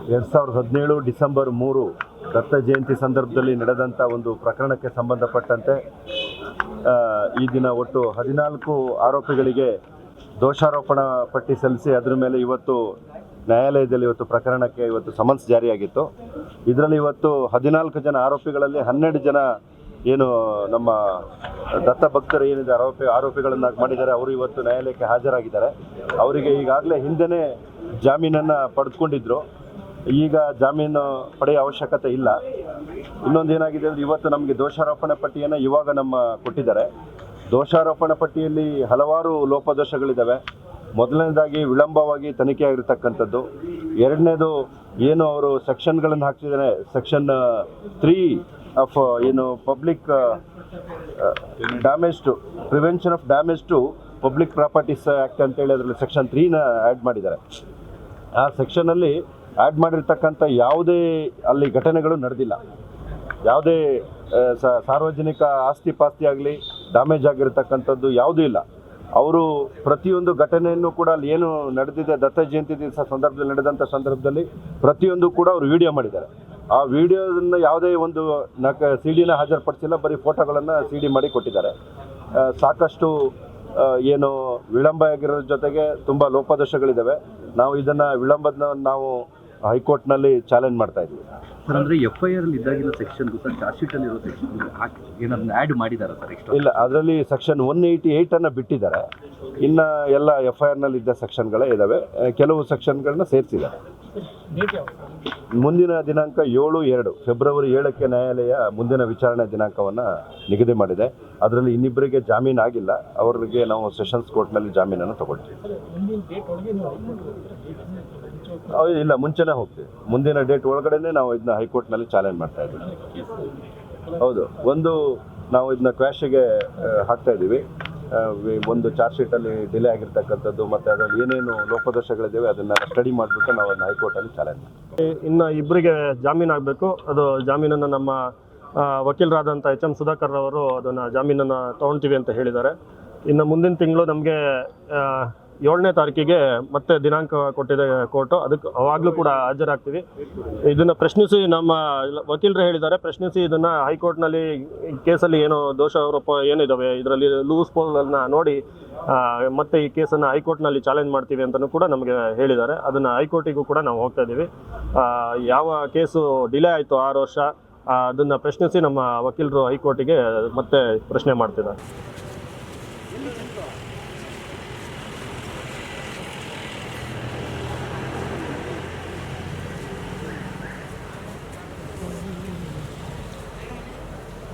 ಎರಡು ಸಾವಿರದ ಹದಿನೇಳು ಡಿಸೆಂಬರ್ ಮೂರು ದತ್ತ ಜಯಂತಿ ಸಂದರ್ಭದಲ್ಲಿ ನಡೆದಂಥ ಒಂದು ಪ್ರಕರಣಕ್ಕೆ ಸಂಬಂಧಪಟ್ಟಂತೆ ಈ ದಿನ ಒಟ್ಟು ಹದಿನಾಲ್ಕು ಆರೋಪಿಗಳಿಗೆ ದೋಷಾರೋಪಣ ಪಟ್ಟಿ ಸಲ್ಲಿಸಿ ಅದರ ಮೇಲೆ ಇವತ್ತು ನ್ಯಾಯಾಲಯದಲ್ಲಿ ಇವತ್ತು ಪ್ರಕರಣಕ್ಕೆ ಇವತ್ತು ಸಮನ್ಸ್ ಜಾರಿಯಾಗಿತ್ತು. ಇದರಲ್ಲಿ ಇವತ್ತು ಹದಿನಾಲ್ಕು ಜನ ಆರೋಪಿಗಳಲ್ಲಿ ಹನ್ನೆರಡು ಜನ ಏನು ನಮ್ಮ ದತ್ತ ಭಕ್ತರು ಏನಿದೆ ಆರೋಪಿ ಆರೋಪಿಗಳನ್ನಾಗಿ ಮಾಡಿದ್ದಾರೆ, ಅವರು ಇವತ್ತು ನ್ಯಾಯಾಲಯಕ್ಕೆ ಹಾಜರಾಗಿದ್ದಾರೆ. ಅವರಿಗೆ ಈಗಾಗಲೇ ಹಿಂದೆನೇ ಜಾಮೀನನ್ನು ಪಡೆದುಕೊಂಡಿದ್ರು. ಈಗ ಜಾಮೀನು ಪಡೆಯ ಅವಶ್ಯಕತೆ ಇಲ್ಲ. ಇನ್ನೊಂದು ಏನಾಗಿದೆ ಅಂದರೆ ಇವತ್ತು ನಮಗೆ ದೋಷಾರೋಪಣೆ ಪಟ್ಟಿಯನ್ನು ಇವಾಗ ನಮ್ಮ ಕೊಟ್ಟಿದ್ದಾರೆ. ದೋಷಾರೋಪಣೆ ಪಟ್ಟಿಯಲ್ಲಿ ಹಲವಾರು ಲೋಪದೋಷಗಳಿದ್ದಾವೆ. ಮೊದಲನೇದಾಗಿ ವಿಳಂಬವಾಗಿ ತನಿಖೆ ಆಗಿರ್ತಕ್ಕಂಥದ್ದು. ಎರಡನೇದು ಏನು ಅವರು ಸೆಕ್ಷನ್ಗಳನ್ನು ಹಾಕ್ತಿದ್ದಾರೆ. ಸೆಕ್ಷನ್ ತ್ರೀ ಆಫ್ ಏನು public damage to prevention of damage to public properties act ಅಂತೇಳಿ ಅದರಲ್ಲಿ ಸೆಕ್ಷನ್ ತ್ರೀನ ಆ್ಯಡ್ ಮಾಡಿದ್ದಾರೆ. ಆ ಸೆಕ್ಷನಲ್ಲಿ ಆ್ಯಡ್ ಮಾಡಿರ್ತಕ್ಕಂಥ ಯಾವುದೇ ಅಲ್ಲಿ ಘಟನೆಗಳು ನಡೆದಿಲ್ಲ. ಯಾವುದೇ ಸಾರ್ವಜನಿಕ ಆಸ್ತಿ ಪಾಸ್ತಿ ಆಗಲಿ, ಡ್ಯಾಮೇಜ್ ಆಗಿರ್ತಕ್ಕಂಥದ್ದು ಯಾವುದೂ ಇಲ್ಲ. ಅವರು ಪ್ರತಿಯೊಂದು ಘಟನೆಯನ್ನು ಕೂಡ ಅಲ್ಲಿ ಏನು ನಡೆದಿದೆ, ದತ್ತ ಜಯಂತಿ ದಿವಸ ಸಂದರ್ಭದಲ್ಲಿ ನಡೆದಂಥ ಸಂದರ್ಭದಲ್ಲಿ ಪ್ರತಿಯೊಂದು ಕೂಡ ಅವರು ವಿಡಿಯೋ ಮಾಡಿದ್ದಾರೆ. ಆ ವಿಡಿಯೋದನ್ನು ಯಾವುದೇ ಒಂದು ನಕ ಸಿ ಡಿನ ಹಾಜರುಪಡಿಸಿಲ್ಲ, ಬರೀ ಫೋಟೋಗಳನ್ನು ಸಿ ಡಿ ಮಾಡಿ ಕೊಟ್ಟಿದ್ದಾರೆ. ಸಾಕಷ್ಟು ಏನು ವಿಳಂಬ ಆಗಿರೋದ್ರ ಜೊತೆಗೆ ತುಂಬ ಲೋಪದೋಷಗಳಿದ್ದಾವೆ. ನಾವು ಇದನ್ನು ವಿಳಂಬದ ನಾವು ಹೈಕೋರ್ಟ್ನಲ್ಲಿ ಚಾಲೆಂಜ್ ಮಾಡ್ತಾ ಇದ್ದೀವಿ ಸರ್ ಅಂದ್ರೆ ಎಫ್ ಐ ಆರ್ ಅಲ್ಲಿ ಇದ್ದಾಗಿನ ಸೆಕ್ಷನ್ ಸರ್ ಚಾರ್ಜ್ ಇರೋ ಸೆಕ್ಷನ್ ಏನಾದ್ರು ಆಡ್ ಮಾಡಿದಾರ ಸರ್ ಎಕ್ಸ್ಟ್ರಾ ಇಲ್ಲ ಅದರಲ್ಲಿ ಸೆಕ್ಷನ್ ಒನ್ ಏಯ್ಟಿ ಏಯ್ಟನ್ನು ಬಿಟ್ಟಿದ್ದಾರೆ. ಇನ್ನು ಎಲ್ಲ ಎಫ್ ಐ ಆರ್ನಲ್ಲಿ ಇದ್ದ ಸೆಕ್ಷನ್ಗಳೇ ಇದ್ದಾವೆ ಕೆಲವು ಸೆಕ್ಷನ್ಗಳನ್ನ ಸೇರಿಸಿದ್ದಾರೆ ಮುಂದಿನ ದಿನಾಂಕ ಏಳು ಎರಡು ಫೆಬ್ರವರಿ ಏಳಕ್ಕೆ ನ್ಯಾಯಾಲಯ ಮುಂದಿನ ವಿಚಾರಣೆ ದಿನಾಂಕವನ್ನು ನಿಗದಿ ಮಾಡಿದೆ. ಅದರಲ್ಲಿ ಇನ್ನಿಬ್ಬರಿಗೆ ಜಾಮೀನು ಆಗಿಲ್ಲ. ಅವರಿಗೆ ನಾವು ಸೆಷನ್ಸ್ ಕೋರ್ಟ್ನಲ್ಲಿ ಜಾಮೀನನ್ನು ತಗೊಳ್ತೀವಿ. ಇಲ್ಲ, ಮುಂಚೆನೇ ಹೋಗ್ತೀವಿ ಮುಂದಿನ ಡೇಟ್ ಒಳಗಡೆನೆ ನಾವು ಇದನ್ನ ಹೈಕೋರ್ಟ್ನಲ್ಲಿ ಚಾಲೆಂಜ್ ಮಾಡ್ತಾ ಇದ್ದೀವಿ. ಹೌದು, ಒಂದು ನಾವು ಇದನ್ನ ಕ್ವಾಶಿಗೆ ಹಾಕ್ತಾ ಇದ್ದೀವಿ. ಒಂದು ಚಾರ್ಜ್ ಶೀಟಲ್ಲಿ ಡಿಲೇ ಆಗಿರ್ತಕ್ಕಂಥದ್ದು ಮತ್ತು ಅದರಲ್ಲಿ ಏನೇನು ಲೋಪದೋಷಗಳಿದ್ದಾವೆ ಅದನ್ನ ಸ್ಟಡಿ ಮಾಡಿಬಿಟ್ಟು ನಾವು ಅದನ್ನ ಹೈಕೋರ್ಟಲ್ಲಿ ಚಾಲೆಂಜ್ ಮಾಡ್ತೀವಿ. ಇನ್ನು ಇಬ್ಬರಿಗೆ ಜಾಮೀನು ಆಗಬೇಕು. ಅದು ಜಾಮೀನನ್ನು ನಮ್ಮ ವಕೀಲರಾದಂಥ ಎಚ್ ಎಂ ಸುಧಾಕರ್ ಅವರು ಅದನ್ನು ಜಾಮೀನನ್ನು ತೊಗೊಳ್ತೀವಿ ಅಂತ ಹೇಳಿದ್ದಾರೆ. ಇನ್ನು ಮುಂದಿನ ತಿಂಗಳು ನಮಗೆ ಏಳನೇ ತಾರೀಕಿಗೆ ಮತ್ತೆ ದಿನಾಂಕ ಕೊಟ್ಟಿದೆ ಕೋರ್ಟು. ಅದಕ್ಕೆ ಅವಾಗಲೂ ಕೂಡ ಹಾಜರಾಗ್ತೀವಿ. ಇದನ್ನು ಪ್ರಶ್ನಿಸಿ ನಮ್ಮ ವಕೀಲರು ಹೇಳಿದ್ದಾರೆ, ಪ್ರಶ್ನಿಸಿ ಇದನ್ನು ಹೈಕೋರ್ಟ್ನಲ್ಲಿ ಕೇಸಲ್ಲಿ ಏನು ದೋಷಾರೋಪ ಏನಿದ್ದಾವೆ ಇದರಲ್ಲಿ ಲೂಸ್ ಪೋಲನ್ನು ನೋಡಿ ಮತ್ತೆ ಈ ಕೇಸನ್ನು ಹೈಕೋರ್ಟ್ನಲ್ಲಿ ಚಾಲೆಂಜ್ ಮಾಡ್ತೀವಿ ಅಂತಲೂ ಕೂಡ ನಮಗೆ ಹೇಳಿದ್ದಾರೆ. ಅದನ್ನು ಹೈಕೋರ್ಟಿಗೂ ಕೂಡ ನಾವು ಹೋಗ್ತಾ ಇದ್ದೀವಿ. ಯಾವ ಕೇಸು ಡಿಲೇ ಆಯಿತು ಆರು ವರ್ಷ ಅದನ್ನು ಪ್ರಶ್ನಿಸಿ ನಮ್ಮ ವಕೀಲರು ಹೈಕೋರ್ಟಿಗೆ ಮತ್ತೆ ಪ್ರಶ್ನೆ ಮಾಡ್ತಿದ್ದಾರೆ.